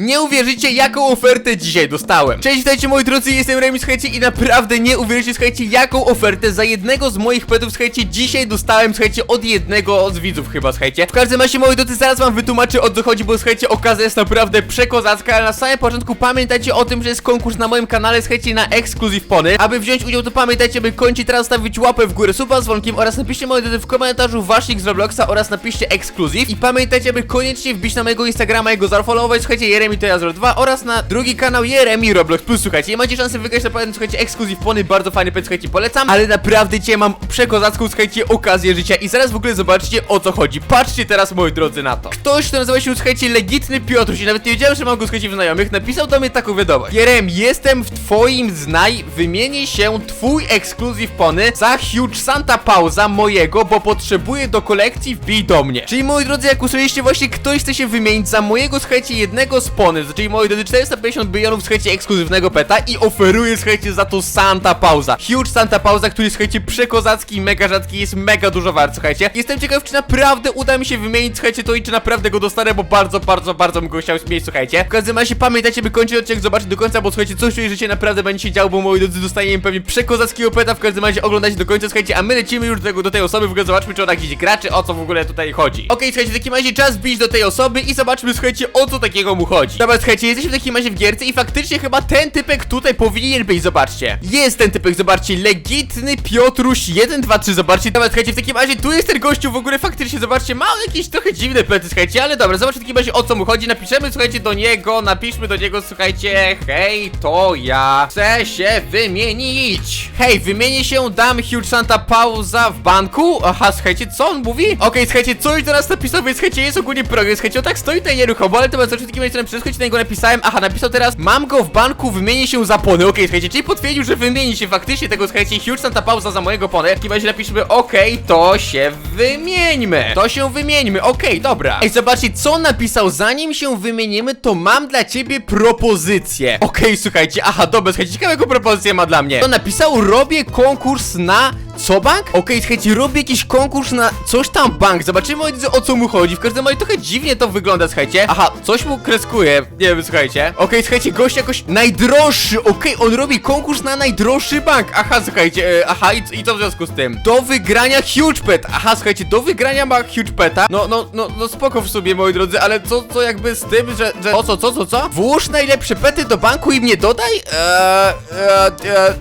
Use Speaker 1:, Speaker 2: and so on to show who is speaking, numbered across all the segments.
Speaker 1: Nie uwierzycie, jaką ofertę dzisiaj dostałem. Cześć, witajcie moi drodzy, jestem Remi, słuchajcie, i naprawdę nie uwierzycie, słuchajcie, jaką ofertę za jednego z moich petów, słuchajcie, dzisiaj dostałem, słuchajcie, od jednego z widzów chyba, słuchajcie. W każdym razie, moi drodzy, zaraz wam wytłumaczę o co chodzi, bo słuchajcie, okazja jest naprawdę przekozacka, ale na samym początku pamiętajcie o tym, że jest konkurs na moim kanale, słuchajcie, na Exclusive Pony. Aby wziąć udział, to pamiętajcie, by kończyć teraz stawić łapę w górę, suba z dzwonkiem oraz napiszcie, moi drodzy, w komentarzu waszych z Robloxa oraz napiszcie Exclusive i pamiętajcie, by koniecznie wbić na mojego Instagrama i go zafollowować, słuchajcie, Jeremi to ja 2 oraz na drugi kanał Jeremi Roblox Plus, słuchajcie, macie szansę wygrać naprawdę, słuchajcie, Exclusive Pony, bardzo fajny pet, słuchajcie, polecam, ale naprawdę dzisiaj mam przekozacką, słuchajcie, okazję życia i zaraz w ogóle zobaczcie o co chodzi. Patrzcie teraz, moi drodzy, na to. Ktoś, kto nazywa się, słuchajcie, Legitny Piotruś i nawet nie wiedziałem, że mam go, słuchajcie, w znajomych, napisał do mnie taką wiadomość. Jerem, jestem w twoim znaj, wymienię się twój Exclusive Pony za Huge Santa Pauza mojego, bo potrzebuję do kolekcji, wbij do mnie. Czyli, moi drodzy, jak usłyszeliście, właśnie ktoś chce się wymienić za mojego, słuchajcie, jednego z pony, czyli, moi drodzy, 450 bilionów, słuchajcie, ekskluzywnego peta i oferuję, słuchajcie, za to Santa Pauza. Huge Santa Pauza, który, słuchajcie, przekozacki, mega rzadki, jest mega dużo wart, słuchajcie. Jestem ciekaw, czy naprawdę uda mi się wymienić, słuchajcie, to i czy naprawdę go dostanę, bo bardzo, bardzo, bardzo bym go chciał mieć, słuchajcie. W każdym razie pamiętajcie, by kończyć odcinek zobaczyć do końca, bo słuchajcie, coś czuję, że się naprawdę będzie się działo, bo moi drodzy, dostaniemy pewnie przekozackiego peta, w każdym razie oglądajcie do końca, słuchajcie, a my lecimy już do, tego, do tej osoby, w ogóle zobaczmy, czy ona gdzieś gra, czy o co w ogóle tutaj chodzi. Okej, słuchajcie, w takim razie czas wbić do tej osoby i zobaczmy, słuchajcie, o co takiego mu chodzi. Dobra, słuchajcie, jesteśmy w takim razie w gierce i faktycznie chyba ten typek tutaj powinien być, zobaczcie. Jest ten typek, zobaczcie, legitny Piotruś 1, 2, 3, zobaczcie. Dobra, słuchajcie, w takim razie tu jest ten gościu w ogóle faktycznie, zobaczcie, ma on jakieś trochę dziwne plety, słuchajcie, ale dobra, zobaczcie w takim razie o co mu chodzi, napiszemy, słuchajcie, do niego, napiszmy do niego, słuchajcie, hej, to ja chcę się wymienić. Hej, wymienię się, dam Huge Santa pauza w banku. Aha, słuchajcie, co on mówi? Okej, słuchajcie, coś do nas napisał, więc słuchajcie, jest ogólnie progres, słuchajcie, on tak stoi tutaj nieruchomo, ale to zobaczcie w takim razie, napisał, słuchajcie, na niego napisałem, aha, napisał teraz, mam go w banku, wymienię się za pony, okej, słuchajcie, czyli potwierdził, że wymieni się faktycznie tego, słuchajcie, Huge Santa pauza za mojego pony, w takim razie napiszmy, okej, to się wymieńmy, to się wymieńmy, okej, dobra. Ej, zobaczcie, co napisał, zanim się wymienimy, to mam dla ciebie propozycję. Okej, słuchajcie, aha, dobra, słuchajcie, ciekawego propozycję ma dla mnie. To napisał, robię konkurs na co bank? Okej, słuchajcie, robię jakiś konkurs na coś tam bank. Zobaczymy o, co mu chodzi. W każdym razie trochę dziwnie to wygląda, słuchajcie. Aha, coś mu kreskuje. Nie wiem, słuchajcie. Okej, słuchajcie, gość jakoś najdroższy. Okej, on robi konkurs na najdroższy bank. Aha, słuchajcie, e, aha, i, i co w związku z tym? Do wygrania huge pet. Aha, słuchajcie, do wygrania ma huge peta. No, no, no, no spoko w sobie, moi drodzy, ale co, co jakby z tym, że, że... O co, co, co, co? Włóż najlepsze pety do banku i mnie dodaj? Eee, e,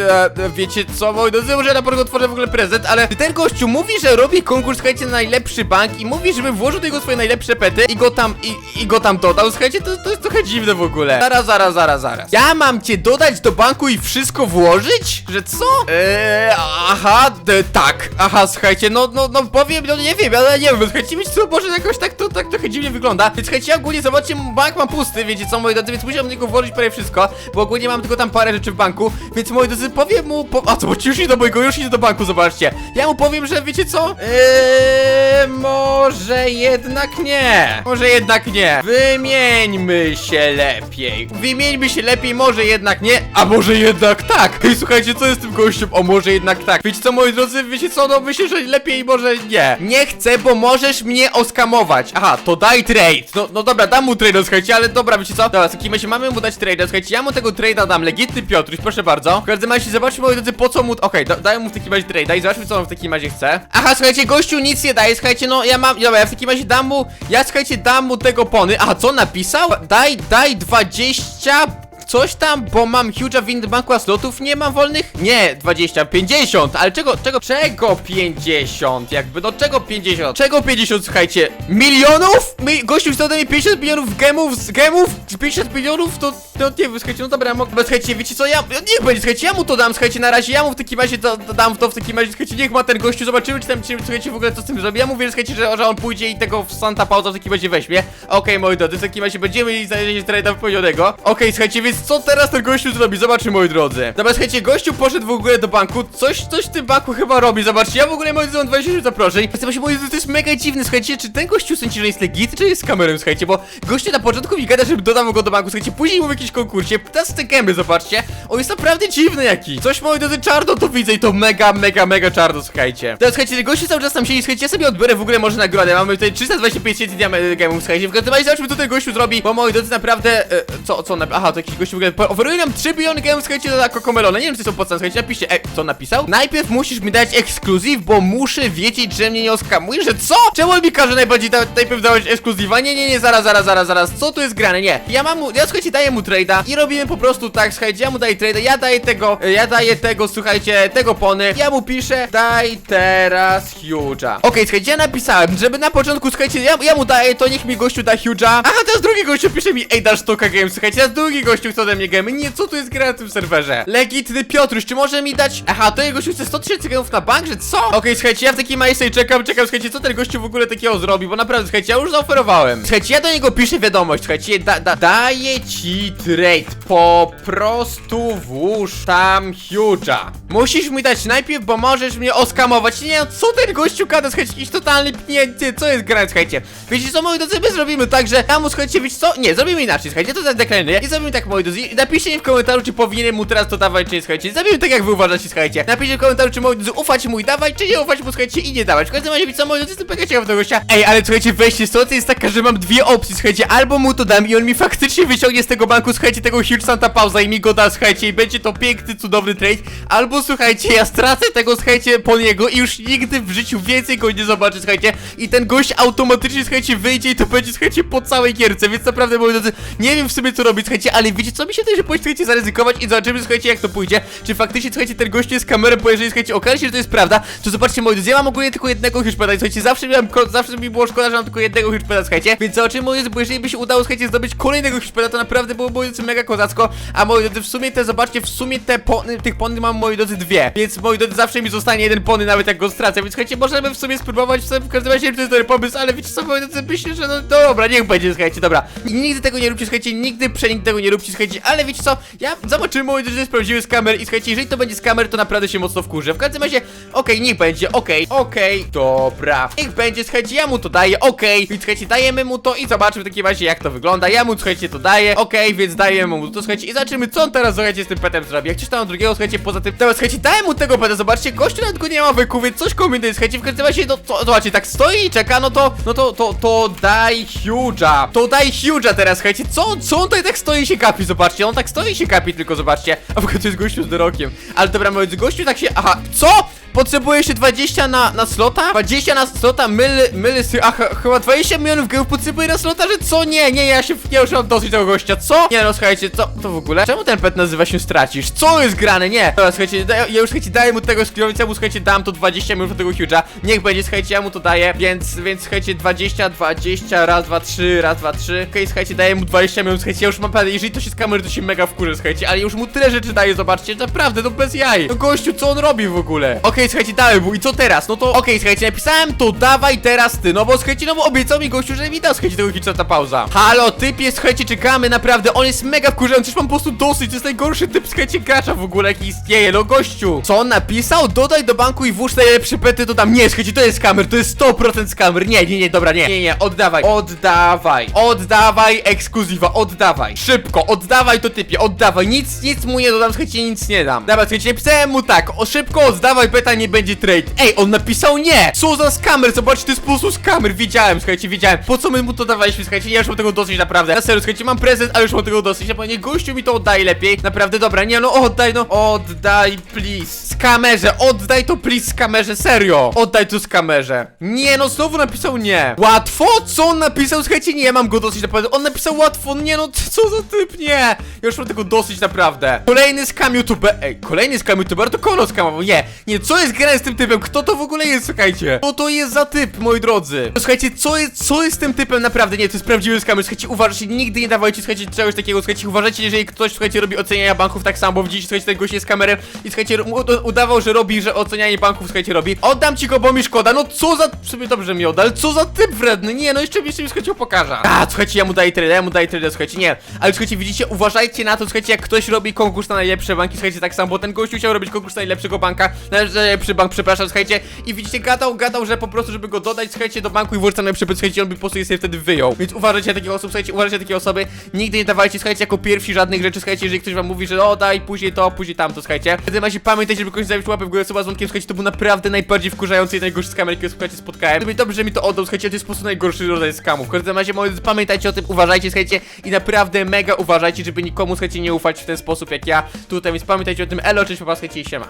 Speaker 1: e, e, wiecie co, moi drodzy, może na początku otworzę w ogóle prezent, ale ten gościu mówi, że robi konkurs, słuchajcie, na najlepszy bank i mówi, żeby włożył do niego swoje najlepsze pety i go tam, i, i go tam dodał, słuchajcie, to, to jest trochę dziwne w ogóle. Zaraz, zaraz, zaraz, zaraz. Ja mam cię dodać do banku i wszystko włożyć? Że co? Eee, aha, tak, aha, słuchajcie, no, no, no powiem, no nie wiem, ale nie wiem, słuchajcie, wiecie co, może jakoś tak to tak trochę dziwnie wygląda, więc słuchajcie, ogólnie zobaczcie, bank mam pusty, wiecie co, moi drodzy, więc musiałem do niego włożyć prawie wszystko, bo ogólnie mam tylko tam parę rzeczy w banku, więc moi drodzy, powiem mu, po... a co, bo ci już idzie do mojego, już idzie do banku, zobaczcie, ja mu powiem, że wiecie co, eee, może jednak nie, może jednak nie, wymieńmy się lepiej, wymieńmy się lepiej, może jednak nie, a może jednak tak, hej, słuchajcie, co jest tym gościem, o, może jednak tak, wiecie co, moi drodzy, wiecie co, no myślę, że lepiej może nie, nie chcę, bo możesz mnie oskamować, aha, to daj trade, no, no dobra, dam mu trade, słuchajcie, ale dobra, wiecie co, dobra, takim się mamy mu dać trade, słuchajcie, ja mu tego trade'a dam, legitny Piotruś, proszę bardzo, w każdym razie zobaczmy, moi drodzy, po co mu, okej, da, daję mu w takim razie trade'a i zobaczmy, co on w takim razie chce, aha, słuchajcie, gościu nic nie daje, słuchajcie, no, ja mam, dobra, ja w takim razie dam mu, ja, słuchajcie, dam mu tego pony, aha, co napisał? Daj, daj 20 Coś tam, bo mam huge'a w innym banku, a slotów nie mam wolnych? Nie, 20, 50, ale czego, czego, czego 50? Jakby, no czego 50? Czego 50, słuchajcie? Milionów? Mi, gościu chce ode mnie 50 milionów gemów, z gemów? 50 milionów? To, to nie wiem, słuchajcie, no dobra, ja mogę, słuchajcie, wiecie co, ja, niech będzie, słuchajcie, ja mu to dam, słuchajcie, na razie, ja mu w takim razie to, to dam to w takim razie, słuchajcie, niech ma ten gościu, zobaczymy, czy tam, czy, słuchajcie, w ogóle co z tym zrobi, ja mówię, słuchajcie, że, że on pójdzie i tego w Santa Pauza w takim razie weźmie, okej, moi drodzy, w takim razie będziemy mieli znalezienie trade'a wypełnionego, okej, słuchajcie, więc więc co teraz ten gościu zrobi? Zobaczmy, moi drodzy. Dobra, słuchajcie, gościu poszedł w ogóle do banku, coś, coś w tym banku chyba robi, zobaczcie, ja w ogóle, moi drodzy, mam 20 zaproszeń. Zobaczcie, moi drodzy, to jest mega dziwne, słuchajcie, czy ten gościu sądzi, że jest legit, czy jest z kamerą, słuchajcie, bo gościu na początku mi gada, żeby dodał go do banku, słuchajcie, później mu w jakimś konkursie, teraz te gęby, zobaczcie, on jest naprawdę dziwny jakiś. Coś, moi drodzy, czarno to widzę i to mega, mega, mega czarno, słuchajcie. Teraz, słuchajcie, ten gościu cały czas tam siedzi, słuchajcie, ja sobie odbiorę w ogóle może nagrodę, mamy tutaj 325 tysięcy gemów, słuchajcie, w każdym razie zobaczmy, co ten gościu zrobi, bo moi drodzy, naprawdę, e, co, co, na, aha, to jakiś gościu w ogóle, oferuje nam 3 biliony gemów, słuchajcie, za kokomelona, nie wiem, czy są podstawne, słuchajcie, napiszcie, e, co napisał? Najpierw musisz mi dać ekskluzyw, bo muszę wiedzieć, że mnie nie oskamujesz, że co? Czemu mi każe najbardziej da, najpierw dałeś ekskluzywa? Nie, nie, nie, zaraz, zaraz, zaraz, zaraz, co tu jest grane? Nie, ja mam mu, ja słuchajcie, daję mu trade'a i robimy po prostu tak, słuchajcie, ja mu daję trade'a, ja daję tego, ja daję tego, słuchajcie, tego pony, ja mu piszę, daj teraz huge'a. Okej, słuchajcie, ja napisałem, żeby na początku, słuchajcie, ja, ja mu daję, to niech mi gościu da huge'a. Aha, teraz drugi gościu pisze mi, ej, dasz stoka game, słuchajcie, teraz drugi gościu chce ode mnie. Nie, co tu jest gra na tym serwerze? Legitny Piotruś, czy może mi dać, aha, to jego chce 100 tysięcy na bank, że co? Okej, słuchajcie, ja w małej sobie czekam, czekam, słuchajcie, co ten gościu w ogóle takiego zrobi, bo naprawdę, słuchajcie, ja już zaoferowałem. Słuchajcie, ja do niego piszę wiadomość, słuchajcie, da, da, daję ci trade, po prostu włóż tam huge'a. Musisz mi dać najpierw, bo możesz mnie oskamować. Nie, no, co ten gościu gada, słuchajcie, jakiś totalny pnięty, co jest grane, słuchajcie. Wiecie co, moi drodzy, my zrobimy tak, że ja mu, słuchajcie, wiecie co? Nie, zrobimy inaczej, słuchajcie, to zadeklaruję. I zrobimy tak, moi drodzy, i napiszcie mi w komentarzu, czy powinienem mu teraz to dawać, czy nie, słuchajcie. Zrobimy tak, jak wy uważacie, słuchajcie. Napiszcie w komentarzu, czy, moi drodzy, ufać mu i dawać, czy nie ufać mu, słuchajcie, i nie dawać. W każdym razie, co, moi drodzy, jestem mega ciekaw tego gościa. Ej, ale słuchajcie, wejście sytuacja jest taka, że mam dwie opcje, słuchajcie, albo mu to dam i on mi faktycznie wyciągnie z tego banku, słuchajcie, tego huge Santa Pauza i mi go da, słuchajcie, i będzie to piękny, cudowny trade, albo słuchajcie, ja stracę tego, słuchajcie, po niego i już nigdy w życiu więcej go nie zobaczę, słuchajcie, i ten gość automatycznie, słuchajcie, wyjdzie i to będzie, słuchajcie, po całej gierce, więc naprawdę, moi drodzy, nie wiem w sumie co robić, słuchajcie, ale co, mi się też, że słuchajcie, zaryzykować i zobaczymy, słuchajcie, jak to pójdzie, czy faktycznie, słuchajcie, ten gość jest kamerą, bo jeżeli, słuchajcie, okaże się, że to jest prawda, to zobaczcie, moi drodzy, ja mam ogólnie tylko jednego hugepada, słuchajcie, zawsze miałem, zawsze mi było szkoda, że mam tylko jednego hugepada, słuchajcie, więc zobaczymy, moi drodzy, bo jeżeli by się udało, słuchajcie, zdobyć kolejnego hugepada, to naprawdę byłoby, moi mega kozacko, a moi drodzy, w sumie te, zobaczcie, w sumie te pony, tych pony mam, moi drodzy, dwie, więc, moi drodzy, zawsze mi zostanie jeden pony, nawet jak go stracę, więc słuchajcie, możemy w sumie spróbować, w, sumie, w każdym razie, to jest dobry pomysł, ale wiecie co, moi drodzy, myślę, że no dobra, niech będzie, słuchajcie, dobra, nigdy tego nie róbcie, słuchajcie, nigdy tego nie róbcie, ale wiecie co, ja zobaczymy, moi drodzy, że jest prawdziwy skamer i słuchajcie, jeżeli to będzie skamer, to naprawdę się mocno wkurzę, w każdym razie, okej, niech będzie, okej, okej, dobra, niech będzie, słuchajcie, ja mu to daję, okej, więc słuchajcie, dajemy mu to i zobaczmy w takim razie, jak to wygląda, ja mu, słuchajcie, to daję, okej, więc dajemy mu to, słuchajcie, i zobaczymy, co on teraz, słuchajcie, z tym petem zrobi, jak coś tam drugiego, słuchajcie, poza tym, teraz, słuchajcie, dałem mu tego peta, zobaczcie, gościu nawet go nie ma wyku, więc coś kombinuje, słuchajcie, w każdym razie, no, to, zobaczcie, tak stoi i czeka, no to, no to, to, to daj huge'a, to daj huge'a teraz, słuchajcie, co, co on tutaj tak stoi się kapi, zobaczcie, on tak stoi się kapi, tylko zobaczcie, a w ogóle to jest gościu z wyrokiem, ale dobra, drodzy, gościu tak się, aha, co? Potrzebuję jeszcze 20 na, na slota? 20 na slota, myl, myl, sy- ach, chyba 20 milionów geów potrzebuję na slota, że co? Nie, nie, ja się, ja już mam dosyć tego gościa, co? Nie no, słuchajcie, co, to w ogóle? Czemu ten pet nazywa się Stracisz? Co jest grane? Nie! Dobra, słuchajcie, da, ja już, słuchajcie, daję mu tego skillowica, mu, słuchajcie, dam to 20 milionów tego huge'a, niech będzie, słuchajcie, ja mu to daję, więc, więc, słuchajcie, 20, 20, raz, dwa, trzy, raz, dwa, trzy, okej, słuchajcie, daję mu 20 milionów, słuchajcie, ja już mam pewne, jeżeli to się z kamery, to się mega wkurzę, słuchajcie, ale już mu tyle rzeczy daję, zobaczcie, naprawdę, no bez jaj, no gościu, co on robi w ogóle? Okej, słuchajcie, dałem mu i co teraz? No to, okej, słuchajcie, napisałem, to dawaj teraz ty, no bo, słuchajcie, no bo obiecał mi gościu, że mi da, słuchajcie, tego huge'a ta pauza. Halo, typie, słuchajcie, czekamy, naprawdę, on jest mega wkurzający, już mam po prostu dosyć, to jest najgorszy typ, słuchajcie, gracza w ogóle, jaki istnieje, no gościu. Co on napisał? Dodaj do banku i włóż najlepsze pety, to tam, nie, słuchajcie, to jest kamer, to jest 100% skamer, nie, nie, nie, dobra, nie, nie, nie, oddawaj, oddawaj, oddawaj ekskluzywa, oddawaj, szybko, oddawaj to typie, oddawaj, nic, nic mu nie dodam, słuchajcie, nic nie dam. Dobra, słuchajcie, napisałem mu tak, o szybko oddawaj nie będzie trade. Ej, on napisał nie! Co za skamer, zobaczcie, to jest po prostu skamer, wiedziałem, słuchajcie, wiedziałem. Po co my mu to dawaliśmy, słuchajcie, ja już mam tego dosyć, naprawdę. Na serio, słuchajcie, mam prezent, ale już mam tego dosyć, a nie gościu mi to oddaj lepiej, naprawdę, dobra, nie, no oddaj, no, oddaj, please. Skamerze, oddaj to, please, skamerze, serio. Oddaj to skamerze. Nie, no, znowu napisał nie. Łatwo? Co on napisał? Słuchajcie, nie, mam go dosyć, naprawdę. On napisał łatwo, nie, no, co za typ, nie. Ja już mam tego dosyć, naprawdę. Kolejny skam youtuber, ej, kolejny skam youtuber, to kono skamował, nie. Nie, co jest grane z tym typem? Kto to w ogóle jest, słuchajcie? Co to jest za typ, moi drodzy? Słuchajcie, co jest, co jest z tym typem? Naprawdę, nie, to jest prawdziwy skamer. Słuchajcie, uważajcie, nigdy nie dawajcie, słuchajcie, czegoś takiego. Słuchajcie, uważajcie, jeżeli ktoś, słuchajcie, robi oceniania banków tak samo, bo widzicie, słuchajcie, ten gość jest kamerem i słuchajcie, udawał, że robi, że ocenianie banków, słuchajcie, robi. Oddam ci go, bo mi szkoda. No co za, sobie dobrze mi odda, ale co za typ wredny? Nie, no jeszcze mi, jeszcze mi, słuchajcie, pokażę. A, słuchajcie, ja mu daję trader, ja mu daję trader, słuchajcie, nie. Ale słuchajcie, widzicie, uważajcie na to, słuchajcie, jak ktoś robi konkurs na najlepsze banki, słuchajcie, tak samo, bo ten chciał robić konkurs na najlepszego banka, na najlepszy bank, przepraszam, słuchajcie, i widzicie, gadał, gadał, że po prostu, żeby go dodać, słuchajcie, do banku i włożyć tam najlepszy słuchajcie, on by po prostu je sobie wtedy wyjął. Więc uważajcie na takie osób, słuchajcie, uważajcie na takie osoby, nigdy nie dawajcie, słuchajcie, jako pierwsi żadnych rzeczy, słuchajcie, jeżeli ktoś wam mówi, że o, daj, później to, później tamto, słuchajcie. Wtedy macie pamiętać, żeby kogoś zabić łapę w górę, suba z dzwonkiem, słuchajcie, to był naprawdę najbardziej wkurzający i najgorszy skamer, jakiego, słuchajcie, spotkałem. Gdyby dobrze, że mi to oddał, słuchajcie, to jest po prostu najgorszy rodzaj skamów. W każdym razie, moi pamiętajcie o tym, uważajcie, słuchajcie, i naprawdę mega uważajcie, żeby nikomu, słuchajcie, nie ufać w ten sposób, jak ja tutaj, więc pamiętajcie o tym, elo, cześć, popaskajcie i siema.